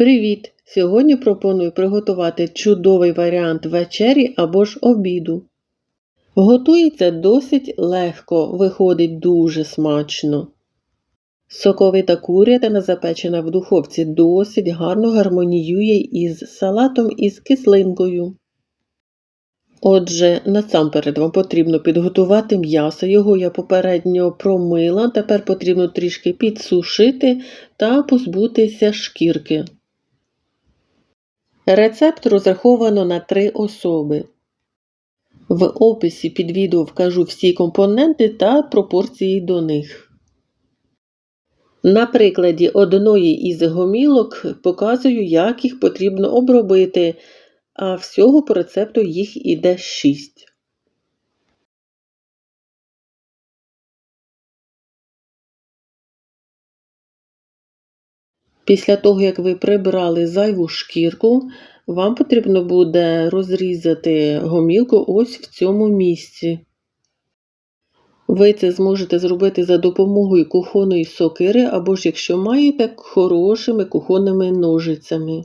Привіт! Сьогодні пропоную приготувати чудовий варіант вечері або ж обіду. Готується досить легко, виходить дуже смачно. Соковита курятина, запечена в духовці, досить гарно гармоніює із салатом із кислинкою. Отже, насамперед вам потрібно підготувати м'ясо. Його я попередньо промила, тепер потрібно трішки підсушити та позбутися шкірки. Рецепт розраховано на 3 особи. В описі під відео вкажу всі компоненти та пропорції до них. На прикладі одної із гомілок показую, як їх потрібно обробити, а всього по рецепту їх іде 6. Після того, як ви прибрали зайву шкірку, вам потрібно буде розрізати гомілку ось в цьому місці. Ви це зможете зробити за допомогою кухонної сокири, або ж, якщо маєте, хорошими кухонними ножицями.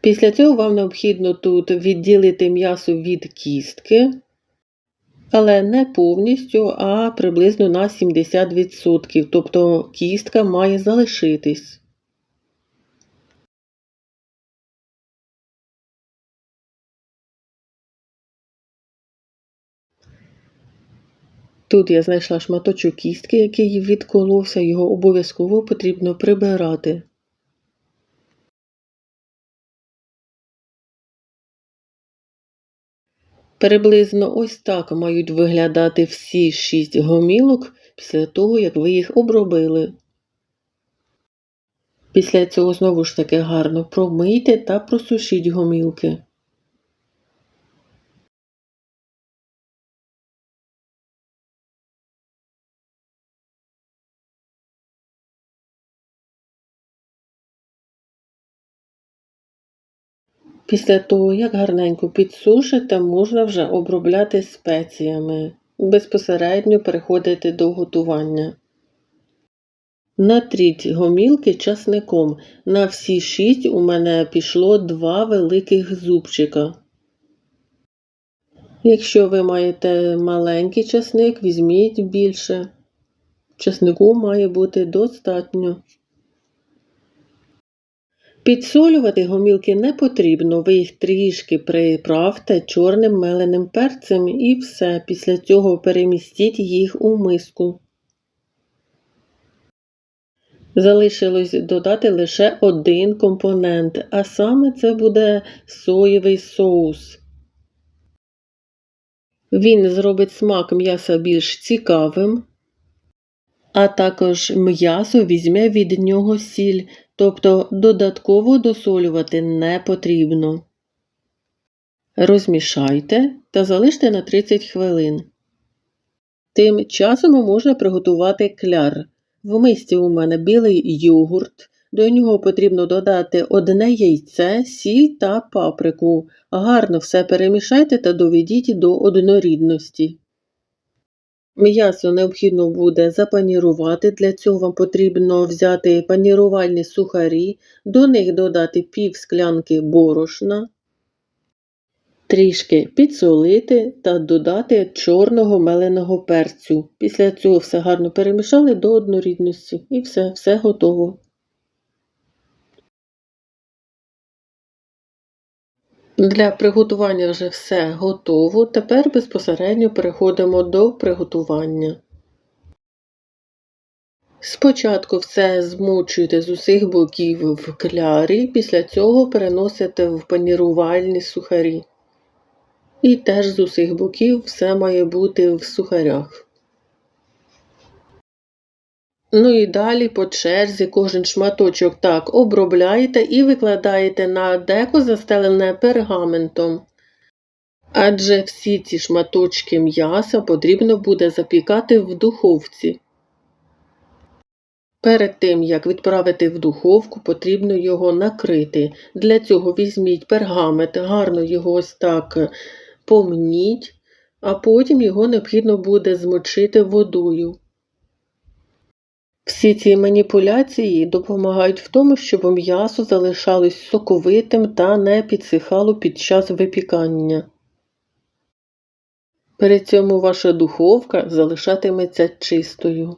Після цього вам необхідно тут відділити м'ясо від кістки, але не повністю, а приблизно на 70%, тобто кістка має залишитись. Тут я знайшла шматочок кістки, який відколовся, його обов'язково потрібно прибирати. Приблизно ось так мають виглядати всі шість гомілок після того, як ви їх обробили. Після цього знову ж таки гарно промийте та просушіть гомілки. Після того, як гарненько підсушите, можна вже обробляти спеціями, безпосередньо переходити до готування. Натріть гомілки часником. На всі шість у мене пішло два великих зубчика. Якщо ви маєте маленький часник, візьміть більше. Часнику має бути достатньо. Підсолювати гомілки не потрібно, ви їх трішки приправте чорним меленим перцем і все. Після цього перемістіть їх у миску. Залишилось додати лише один компонент, а саме це буде соєвий соус. Він зробить смак м'яса більш цікавим, а також м'ясо візьме від нього сіль, тобто додатково досолювати не потрібно. Розмішайте та залиште на 30 хвилин. Тим часом можна приготувати кляр. В мисці у мене білий йогурт, до нього потрібно додати одне яйце, сіль та паприку. Гарно все перемішайте та доведіть до однорідності. М'ясо необхідно буде запанірувати, для цього вам потрібно взяти панірувальні сухарі, до них додати пів склянки борошна, трішки підсолити та додати чорного меленого перцю. Після цього все гарно перемішали до однорідності і все, все готово. Для приготування вже все готово. Тепер безпосередньо переходимо до приготування. Спочатку все змочуєте з усіх боків в клярі, після цього переносите в панірувальні сухарі. І теж з усіх боків все має бути в сухарях. Ну і далі по черзі кожен шматочок так обробляєте і викладаєте на деко застелене пергаментом. Адже всі ці шматочки м'яса потрібно буде запікати в духовці. Перед тим, як відправити в духовку, потрібно його накрити. Для цього візьміть пергамент, гарно його ось так помніть, а потім його необхідно буде змочити водою. Всі ці маніпуляції допомагають в тому, щоб м'ясо залишалось соковитим та не підсихало під час випікання. При цьому ваша духовка залишатиметься чистою.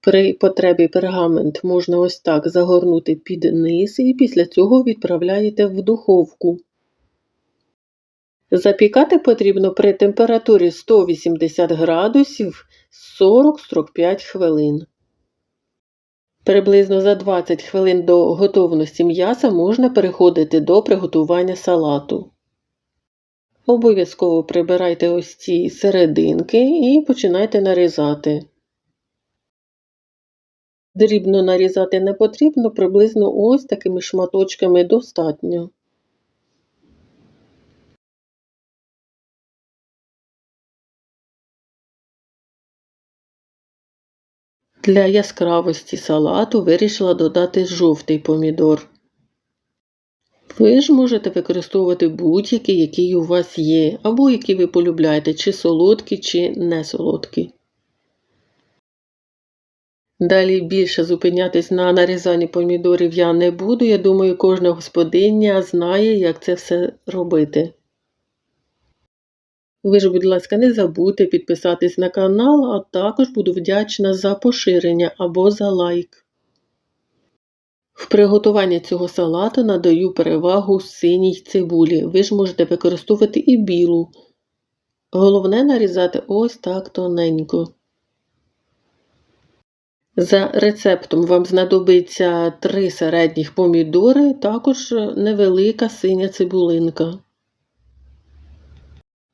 При потребі пергамент можна ось так загорнути під низ і після цього відправляєте в духовку. Запікати потрібно при температурі 180 градусів 40-45 хвилин. Приблизно за 20 хвилин до готовності м'яса можна переходити до приготування салату. Обов'язково прибирайте ось ці серединки і починайте нарізати. Дрібно нарізати не потрібно, приблизно ось такими шматочками достатньо. Для яскравості салату вирішила додати жовтий помідор. Ви ж можете використовувати будь-які, які у вас є, або які ви полюбляєте, чи солодкі, чи не солодкі. Далі більше зупинятись на нарізанні помідорів я не буду. Я думаю, кожна господиня знає, як це все робити. Ви ж, будь ласка, не забудьте підписатись на канал, а також буду вдячна за поширення або за лайк. В приготуванні цього салату надаю перевагу синій цибулі. Ви ж можете використовувати і білу. Головне нарізати ось так тоненько. За рецептом вам знадобиться 3 середніх помідори, також невелика синя цибулинка.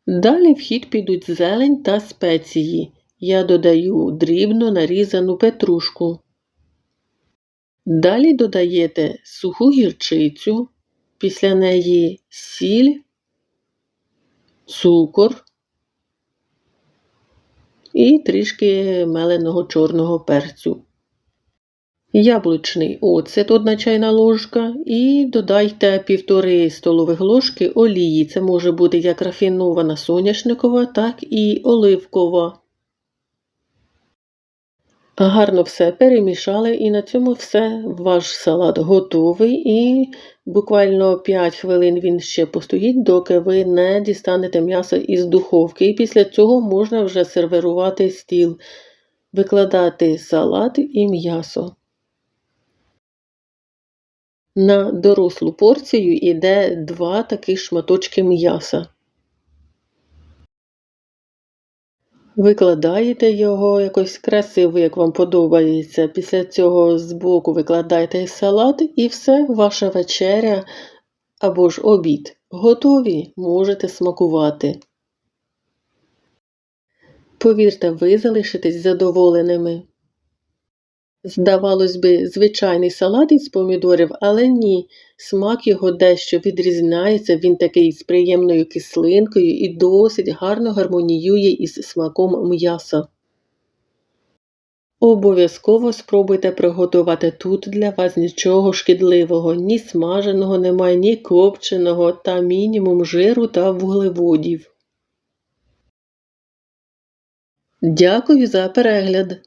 Далі в хід підуть зелень та спеції. Я додаю дрібно нарізану петрушку. Далі додаєте суху гірчицю, після неї сіль, цукор і трішки меленого чорного перцю. Яблучний оцет 1 чайна ложка і додайте 1,5 столових ложки олії. Це може бути як рафінована соняшникова, так і оливкова. Гарно все перемішали, і на цьому все. Ваш салат готовий, і буквально 5 хвилин він ще постоїть, доки ви не дістанете м'ясо із духовки. І після цього можна вже сервірувати стіл, викладати салат і м'ясо. На дорослу порцію йде два таких шматочки м'яса. Викладаєте його якось красиво, як вам подобається. Після цього збоку викладаєте салат і все, ваша вечеря або ж обід. Готові, можете смакувати. Повірте, ви залишитесь задоволеними. Здавалось би, звичайний салат із помідорів, але ні, смак його дещо відрізняється, він такий з приємною кислинкою і досить гарно гармоніює із смаком м'яса. Обов'язково спробуйте приготувати тут для вас нічого шкідливого, ні смаженого немає, ні копченого та мінімум жиру та вуглеводів. Дякую за перегляд!